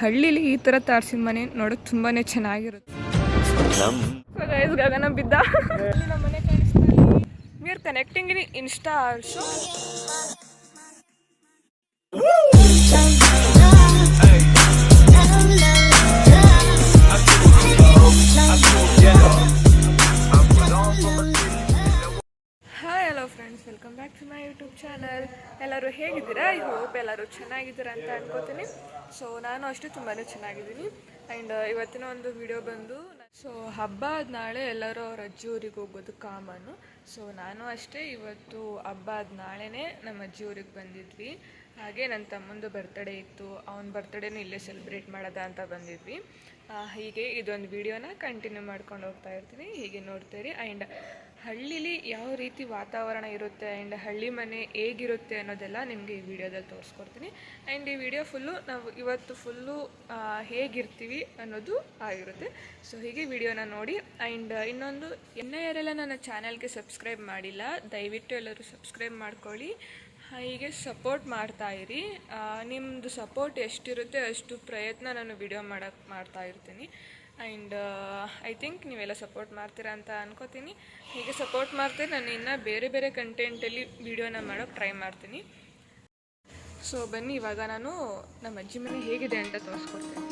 ಹಳ್ಳಿಲಿ ಈ ತರ ತಾರ್ಸಿದ ಮನೆ ನೋಡಕ್ ತುಂಬಾನೇ ಚೆನ್ನಾಗಿರುತ್ತೆ. ಗಗನ ಬಿದ್ದ. ನಮ್ಮ ಮನೆ ಕಾಣಿಸ್ತಾ Mir connecting in Insta also channel. ಎಲ್ಲರೂ ಹೇಗಿದ್ದೀರಾ? ಐ ಹೋಪ್ ಎಲ್ಲರೂ ಚೆನ್ನಾಗಿದ್ದೀರಾ ಅಂತ ಅನ್ಕೋತೀನಿ. ಸೊ ನಾನು ಅಷ್ಟೇ ತುಂಬಾ ಚೆನ್ನಾಗಿದ್ದೀನಿ. ಆ್ಯಂಡ್ ಇವತ್ತಿನ ಒಂದು ವಿಡಿಯೋ ಬಂದು ಸೊ ಹಬ್ಬ ಆದ ನಾಳೆ ಎಲ್ಲರೂ ಅವ್ರ ಅಜ್ಜಿ ಊರಿಗೆ ಹೋಗೋದು ಕಾಮನ್ನು ಸೊ ನಾನು ಅಷ್ಟೇ ಇವತ್ತು ಹಬ್ಬ ಆದ ನಾಳೆನೇ ನಮ್ಮ ಅಜ್ಜಿ ಊರಿಗೆ ಬಂದಿದ್ವಿ. ಹಾಗೆ ನನ್ನ ತಮ್ಮಂದು ಬರ್ತಡೇ ಇತ್ತು. ಅವನ ಬರ್ತಡೇನೂ ಇಲ್ಲೇ ಸೆಲೆಬ್ರೇಟ್ ಮಾಡೋದ ಅಂತ ಬಂದಿದ್ವಿ. ಹೀಗೆ ಇದೊಂದು ವಿಡಿಯೋನ ಕಂಟಿನ್ಯೂ ಮಾಡ್ಕೊಂಡು ಹೋಗ್ತಾ ಇರ್ತೀನಿ. ಹೀಗೆ ನೋಡ್ತೀರಿ ಆ್ಯಂಡ್ ಹಳ್ಳಿಲಿ ಯಾವ ರೀತಿ ವಾತಾವರಣ ಇರುತ್ತೆ ಆ್ಯಂಡ್ ಹಳ್ಳಿ ಮನೆ ಹೇಗಿರುತ್ತೆ ಅನ್ನೋದೆಲ್ಲ ನಿಮಗೆ ಈ ವಿಡಿಯೋದಲ್ಲಿ ತೋರಿಸ್ಕೊಡ್ತೀನಿ. ಆ್ಯಂಡ್ ಈ ವಿಡಿಯೋ ಫುಲ್ಲು ನಾವು ಇವತ್ತು ಫುಲ್ಲು ಹೇಗಿರ್ತೀವಿ ಅನ್ನೋದು ಆಗಿರುತ್ತೆ. ಸೊ ಹೀಗೆ ವಿಡಿಯೋನ ನೋಡಿ. ಆ್ಯಂಡ್ ಇನ್ನೊಂದು, ಇನ್ನೂ ಯಾರೆಲ್ಲ ನನ್ನ ಚಾನಲ್ಗೆ ಸಬ್ಸ್ಕ್ರೈಬ್ ಮಾಡಿಲ್ಲ, ದಯವಿಟ್ಟು ಎಲ್ಲರೂ ಸಬ್ಸ್ಕ್ರೈಬ್ ಮಾಡ್ಕೊಳ್ಳಿ. ಹೀಗೆ ಸಪೋರ್ಟ್ ಮಾಡ್ತಾ ಇರಿ. ನಿಮ್ಮದು ಸಪೋರ್ಟ್ ಎಷ್ಟಿರುತ್ತೆ ಅಷ್ಟು ಪ್ರಯತ್ನ ನಾನು ವಿಡಿಯೋ ಮಾಡೋಕ್ಕೆ ಮಾಡ್ತಾ ಇರ್ತೀನಿ. ಆ್ಯಂಡ್ ಐ ಥಿಂಕ್ ನೀವೆಲ್ಲ ಸಪೋರ್ಟ್ ಮಾಡ್ತೀರಾ ಅಂತ ಅನ್ಕೋತೀನಿ. ಹೀಗೆ ಸಪೋರ್ಟ್ ಮಾಡ್ತೀನಿ ನಾನು ಇನ್ನು ಬೇರೆ ಬೇರೆ ಕಂಟೆಂಟಲ್ಲಿ ವೀಡಿಯೋನ ಮಾಡೋಕ್ಕೆ ಟ್ರೈ ಮಾಡ್ತೀನಿ. ಸೊ ಬನ್ನಿ, ಇವಾಗ ನಾನು ನಮ್ಮ ಅಜ್ಜಿ ಮನೆ ಹೇಗಿದೆ ಅಂತ ತೋರಿಸ್ಕೊಡ್ತೀನಿ.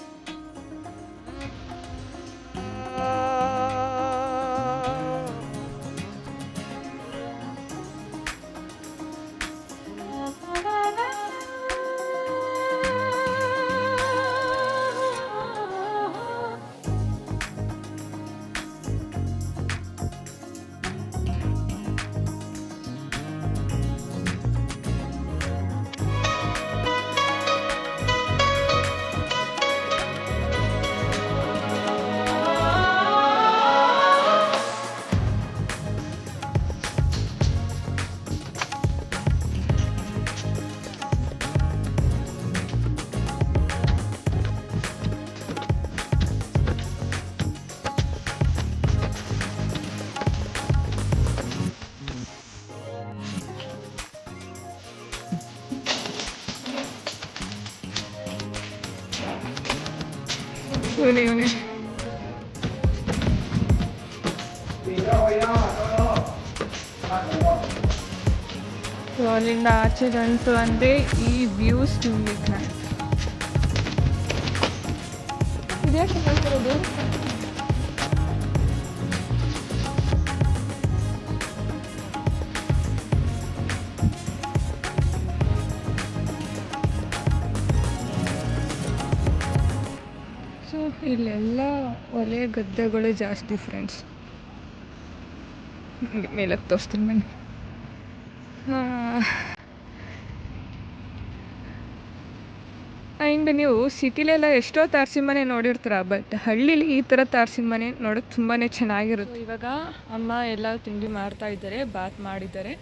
ಇವನೇ ಇವನೇ. ಸೊ ಅಲ್ಲಿಂದ ಆಚೆ ಗಂಟು ಅಂದರೆ ಈ ವ್ಯೂಸ್ ತುಂಬಿ ಇದ್ಯಾಕೆ ಇಲ್ಲೆಲ್ಲ ಒಲೆ ಗದ್ದೆಗಳು ಜಾಸ್ತಿ ಫ್ರೆಂಡ್ಸ್ ಮೇಲಕ್ಕೆ ತೋರಿಸ್ತೀನಿ ಬನ್ನಿ. ಆ್ಯಂಡ್ ನೀವು ಸಿಟಿಲೆಲ್ಲ ಎಷ್ಟೋ ತಾರಸಿ ಮನೆ ನೋಡಿರ್ತೀರ ಬಟ್ ಹಳ್ಳಿಲಿ ಈ ಥರ ತಾರಸಿ ಮನೆ ನೋಡೋಕೆ ತುಂಬಾ ಚೆನ್ನಾಗಿರುತ್ತೆ. ಇವಾಗ ಅಮ್ಮ ಎಲ್ಲ ತಿಂಡಿ ಮಾಡ್ತಾ ಇದ್ದಾರೆ, ಬಾತ್ ಮಾಡಿದ್ದಾರೆ.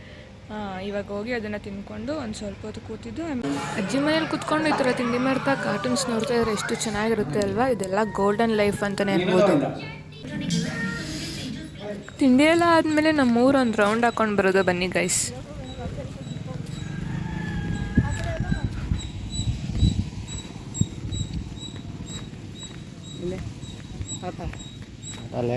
ಇವಾಗ ಹೋಗಿ ಅದನ್ನು ತಿನ್ಕೊಂಡು ಒಂದು ಸ್ವಲ್ಪ ಹೊತ್ತು ಕೂತಿದ್ದು ಆಮೇಲೆ ಅಜ್ಜಿ ಮನೇಲಿ ಕೂತ್ಕೊಂಡು ಈ ಥರ ತಿಂಡಿ ಮಾಡ್ತಾ ಕಾರ್ಟೂನ್ಸ್ ನೋಡ್ತಾ ಇದ್ರೆ ಎಷ್ಟು ಚೆನ್ನಾಗಿರುತ್ತೆ ಅಲ್ವಾ? ಇದೆಲ್ಲ ಗೋಲ್ಡನ್ ಲೈಫ್ ಅಂತಲೇ ಹೇಳ್ಬೋದು ತಿಂಡಿ ಎಲ್ಲ ಆದಮೇಲೆ ನಮ್ಮೂರು ಒಂದು ರೌಂಡ್ ಹಾಕೊಂಡು ಬರೋದು ಬನ್ನಿ ಗೈಸ್ ಅಲ್ಲೇ.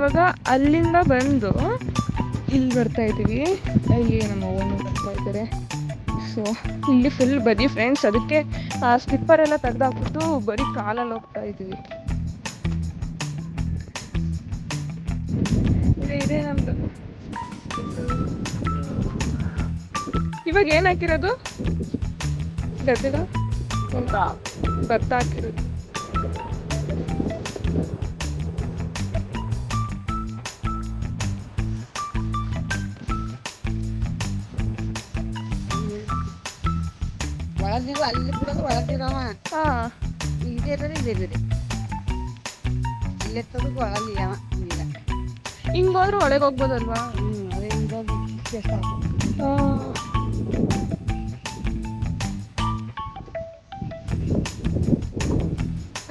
ಇವಾಗ ಅಲ್ಲಿಂದ ಬಂದು ಇಲ್ಲಿ ಬರ್ತಾ ಇದ್ದೀವಿ. ಅಲ್ಲಿ ನಮ್ಮ ಓನು ಬರ್ತಾ ಇದ್ದಾರೆ. ಸೊ ಇಲ್ಲಿ ಫುಲ್ ಬರೀ ಫ್ರೆಂಡ್ಸ್ ಅದಕ್ಕೆ ಆ ಸ್ಲಿಪ್ಪರ್ ಎಲ್ಲ ತೆಗೆದಾಕ್ಬಿಟ್ಟು ಬರೀ ಕಾಲಲ್ಲಿ ಹೋಗ್ತಾ ಇದ್ದೀವಿ. ಇದೇ ಇದೆ ನಮ್ದು. ಇವಾಗ ಏನು ಹಾಕಿರೋದು? ಗದ್ದೆಗ ಭತ್ತ ಹಾಕಿರೋದು. ಅಲ್ಲಿಗೂ ಅಲ್ಲಿ ಬಿಡೋದು ಒಳಗಿರವ ಹಾ. ಇದೇ ಬೇರೆ ಇದೇ ಬೇರೆ ಇಲ್ಲೆತ್ತದಕ್ಕೆ ಒಳಗಿಲ್ಲ ಈಗ ಹಿಂಗೋದ್ರೆ ಒಳಗೆ ಹೋಗ್ಬೋದಲ್ವಾ? ಹ್ಞೂ ಅದೇ ಹೋಗಿ ಎಷ್ಟು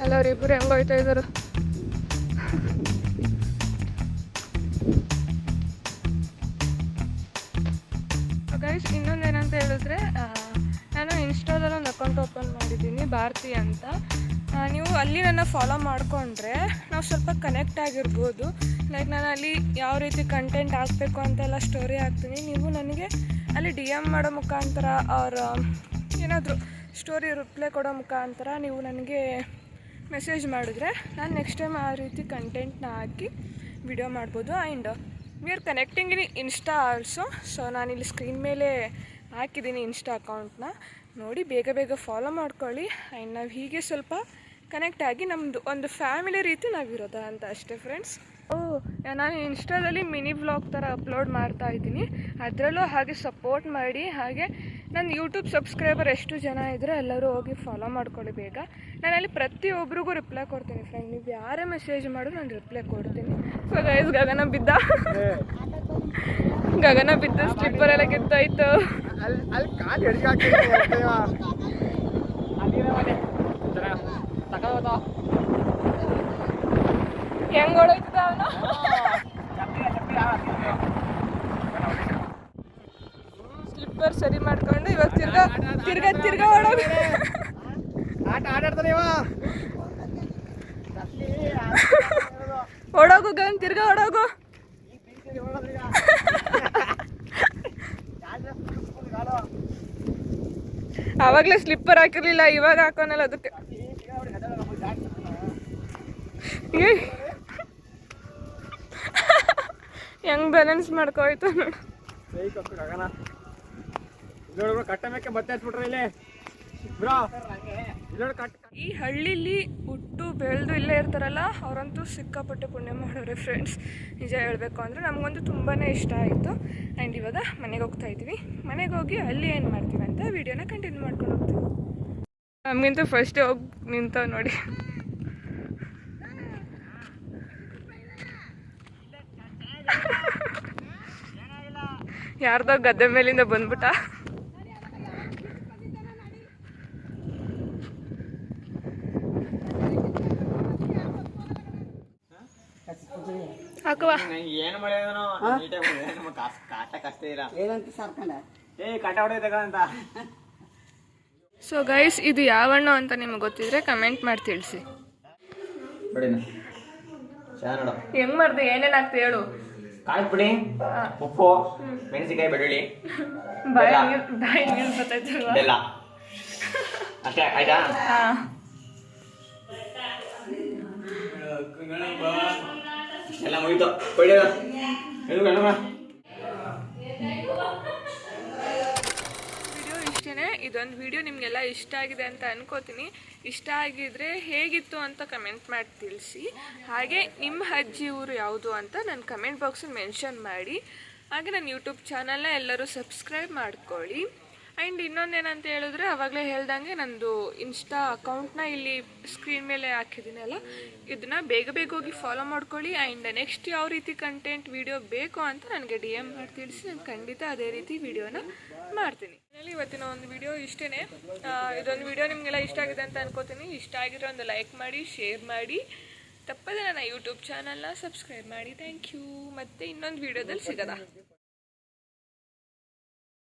ಎಲ್ಲರೂ ಇಬ್ಬರು ಹೆಂಗ್ ಹೋಯ್ತಾ ಇದ್ದಾರೆ ಗೈಸ್ ಇನ್ನೊಂದು ಏನಂತ ಹೇಳಿದ್ರೆ ನಾನು ಇನ್ಸ್ಟಾದಲ್ಲಿ ಒಂದು ಅಕೌಂಟ್ ಓಪನ್ ಮಾಡಿದ್ದೀನಿ, ಭಾರತಿ ಅಂತ. ನೀವು ಅಲ್ಲಿ ನನ್ನ ಫಾಲೋ ಮಾಡಿಕೊಂಡ್ರೆ ನಾವು ಸ್ವಲ್ಪ ಕನೆಕ್ಟ್ ಆಗಿರ್ಬೋದು. ಲೈಕ್ ನಾನು ಅಲ್ಲಿ ಯಾವ ರೀತಿ ಕಂಟೆಂಟ್ ಹಾಕಬೇಕು ಅಂತೆಲ್ಲ ಸ್ಟೋರಿ ಹಾಕ್ತೀನಿ. ನೀವು ನನಗೆ ಅಲ್ಲಿ ಡಿ ಎಂ ಮಾಡೋ ಮುಖಾಂತರ ಅವ್ರ ಏನಾದರೂ ಸ್ಟೋರಿ ರಿಪ್ಲೈ ಕೊಡೋ ಮುಖಾಂತರ ನೀವು ನನಗೆ ಮೆಸೇಜ್ ಮಾಡಿದ್ರೆ ನಾನು ನೆಕ್ಸ್ಟ್ ಟೈಮ್ ಆ ರೀತಿ ಕಂಟೆಂಟ್ನ ಹಾಕಿ ವಿಡಿಯೋ ಮಾಡ್ಬೋದು. And we are connecting in Insta also so ನಾನಿಲ್ಲಿ ಸ್ಕ್ರೀನ್ ಮೇಲೆ ಹಾಕಿದ್ದೀನಿ ಇನ್ಸ್ಟಾ ಅಕೌಂಟ್ನ. ನೋಡಿ ಬೇಗ ಬೇಗ ಫಾಲೋ ಮಾಡ್ಕೊಳ್ಳಿ. ಆ್ಯಂಡ್ ನಾವು ಹೀಗೆ ಸ್ವಲ್ಪ ಕನೆಕ್ಟ್ ಆಗಿ ನಮ್ಮದು ಒಂದು ಫ್ಯಾಮಿಲಿ ರೀತಿ ನಾವಿರೋದ ಅಂತ ಅಷ್ಟೇ ಫ್ರೆಂಡ್ಸ್ ಓ ನಾನು ಇನ್ಸ್ಟಾದಲ್ಲಿ ಮಿನಿ ವ್ಲಾಗ್ ಥರ ಅಪ್ಲೋಡ್ ಮಾಡ್ತಾ ಇದ್ದೀನಿ. ಅದರಲ್ಲೂ ಹಾಗೆ ಸಪೋರ್ಟ್ ಮಾಡಿ ಹಾಗೆ ನನ್ನ ಯೂಟ್ಯೂಬ್ ಸಬ್ಸ್ಕ್ರೈಬರ್ ಎಷ್ಟು ಜನ ಇದ್ದರೆ ಎಲ್ಲರೂ ಹೋಗಿ ಫಾಲೋ ಮಾಡ್ಕೊಳ್ಳಿ ಬೇಗ. ನಾನಲ್ಲಿ ಪ್ರತಿಯೊಬ್ಬರಿಗೂ ರಿಪ್ಲೈ ಕೊಡ್ತೀನಿ ಫ್ರೆಂಡ್ ನೀವು ಯಾರೇ ಮೆಸೇಜ್ ಮಾಡಿದ್ರು ನಾನು ರಿಪ್ಲೈ ಕೊಡ್ತೀನಿ. ಸೊ ಗೈಸ್ ಗಗನ ಬಿದ್ದ ಗಗನ ಬಿದ್ದು ಸ್ಲಿಪ್ಪರ್ ಎಲ್ಲ ಗೆದ್ದಾಯ್ತು. ಹೆಂಗ್ ಅವನು? ಸ್ಲಿಪ್ಪರ್ ಸರಿ ಮಾಡ್ಕೊಂಡು ಇವಾಗ ತಿರ್ಗಾ ತಿರ್ಗಾ ತಿರ್ಗಾ ಹೊಡೋದು. ಆಟ ಆಡಾಡ್ತಾನೆ ಓಡೋಗು ಗಂಗ್ ಗಗನ್ ತಿರ್ಗಾ ಹೊಡೋಗು. ಆವಾಗಲೇ ಸ್ಲಿಪ್ಪರ್ ಹಾಕಿರ್ಲಿಲ್ಲ ಇವಾಗ ಹಾಕೋನಲ್ಲ ಅದಕ್ಕೆ. ಹೆಂಗ್ ಬ್ಯಾಲೆನ್ಸ್ ಮಾಡ್ಕೋಯ್ತು ನೋಡು. ಕಟ್ಟ ಮತ್ತೆ ಹಚ್ಬಿಟ್ರೆ ಇಲ್ಲಿ. ಈ ಹಳ್ಳಿಲಿ ಹುಟ್ಟು ಬೆಳೆದು ಇಲ್ಲೇ ಇರ್ತಾರಲ್ಲ, ಅವರಂತೂ ಸಿಕ್ಕಾಪಟ್ಟೆ ಪುಣ್ಯ ಮಾಡೋರೆ ಫ್ರೆಂಡ್ಸ್ ನಿಜ ಹೇಳಬೇಕು ಅಂದರೆ ನಮಗಂತೂ ತುಂಬಾ ಇಷ್ಟ ಆಯಿತು. ಆ್ಯಂಡ್ ಇವಾಗ ಮನೆಗೆ ಹೋಗ್ತಾ ಇದ್ದೀವಿ. ಮನೆಗೆ ಹೋಗಿ ಅಲ್ಲಿ ಏನು ಮಾಡ್ತೀವಿ ಅಂತ ವಿಡಿಯೋನ ಕಂಟಿನ್ಯೂ ಮಾಡ್ಕೊಂಡು ಹೋಗ್ತೀವಿ. ನಮಗಿಂತ ಫಸ್ಟ್ ಹೋಗಿ ನಿಂತವ್ ನೋಡಿ. ಯಾರ್ದೋ ಗದ್ದೆ ಮೇಲಿಂದ ಬಂದ್ಬಿಟ್ಟ. ಹಾಕುವ ಏನು ಮಾಡಿದನು ನೀಟಾಗಿ ನಮ್ಮ ಕಾಸ್ ಕಾಟ ಕಷ್ಟ ಇಲ್ಲ ಏನಂತ ಸರ್ಕೊಂಡ? ಏ ಕಟ ಹೊಡೆದ ಅಂತ ಸೊ ಗೈಸ್ ಇದು ಯಾವ ಹಣ್ಣು ಅಂತ ನಿಮ್ಗೆ ಗೊತ್ತಿದ್ರೆ ಕಮೆಂಟ್ ಮಾಡಿ ತಿಳಿಸಿ. ಹೆಂಗ್ ಮಾಡ್ದೆ? ಏನೇನ್ ಆಗ್ತದೆ ಹೇಳು. ಪುಡಿ ಉಪ್ಪು ಮೆಣಸಿನಕಾಯಿ ಬೆಳ್ಳುಳ್ಳಿ. ಬಾಯಿ ಬೆಲ್ಲ. ನೀರು ಬಾಯಿ ನೀರು ಬರ್ತೈತಲ್ವಾ ಬೆಲ್ಲ. ಅಷ್ಟೇ ಆಯ್ತಾ? ಎಲ್ಲ ಮುಗಿತು. ಇದೊಂದು ವಿಡಿಯೋ ನಿಮಗೆಲ್ಲ ಇಷ್ಟ ಆಗಿದೆ ಅಂತ ಅನ್ಕೋತೀನಿ. ಇಷ್ಟ ಆಗಿದ್ರೆ ಹೇಗಿತ್ತು ಅಂತ ಕಮೆಂಟ್ ಮಾಡಿ ತಿಳಿಸಿ. ಹಾಗೆ ನಿಮ್ಮ ಅಜ್ಜಿ ಊರು ಯಾವುದು ಅಂತ ನನ್ನ ಕಮೆಂಟ್ ಬಾಕ್ಸಲ್ಲಿ ಮೆನ್ಷನ್ ಮಾಡಿ. ಹಾಗೆ ನನ್ನ ಯೂಟ್ಯೂಬ್ ಚಾನಲ್ನ ಎಲ್ಲರೂ ಸಬ್ಸ್ಕ್ರೈಬ್ ಮಾಡ್ಕೊಳ್ಳಿ. ಆ್ಯಂಡ್ ಇನ್ನೊಂದೇನಂತ ಹೇಳಿದ್ರೆ, ಅವಾಗಲೇ ಹೇಳ್ದಂಗೆ ನಂದು ಇನ್ಸ್ಟಾ ಅಕೌಂಟ್ನ ಇಲ್ಲಿ ಸ್ಕ್ರೀನ್ ಮೇಲೆ ಹಾಕಿದ್ದೀನಲ್ಲ ಇದನ್ನ ಬೇಗ ಬೇಗ ಹೋಗಿ ಫಾಲೋ ಮಾಡ್ಕೊಳ್ಳಿ. ಆ್ಯಂಡ್ ನೆಕ್ಸ್ಟ್ ಯಾವ ರೀತಿ ಕಂಟೆಂಟ್ ವಿಡಿಯೋ ಬೇಕು ಅಂತ ನನಗೆ ಡಿ ಎಂ ಮಾಡಿ ತಿಳಿಸಿ, ನಾನು ಖಂಡಿತ ಅದೇ ರೀತಿ ವಿಡಿಯೋನ ಮಾಡ್ತೀನಿ. ಮನೇಲಿ ಇವತ್ತಿನ ಒಂದು ವಿಡಿಯೋ ಇಷ್ಟೇ ಇದೊಂದು ವಿಡಿಯೋ ನಿಮಗೆಲ್ಲ ಇಷ್ಟ ಆಗಿದೆ ಅಂತ ಅನ್ಕೋತೀನಿ. ಇಷ್ಟ ಆಗಿದ್ರೆ ಒಂದು ಲೈಕ್ ಮಾಡಿ ಶೇರ್ ಮಾಡಿ. ತಪ್ಪದೆ ನನ್ನ ಯೂಟ್ಯೂಬ್ ಚಾನಲ್ನ ಸಬ್ಸ್ಕ್ರೈಬ್ ಮಾಡಿ. ಥ್ಯಾಂಕ್ ಯು ಮತ್ತೆ ಇನ್ನೊಂದು ವಿಡಿಯೋದಲ್ಲಿ ಸಿಗೋಣ.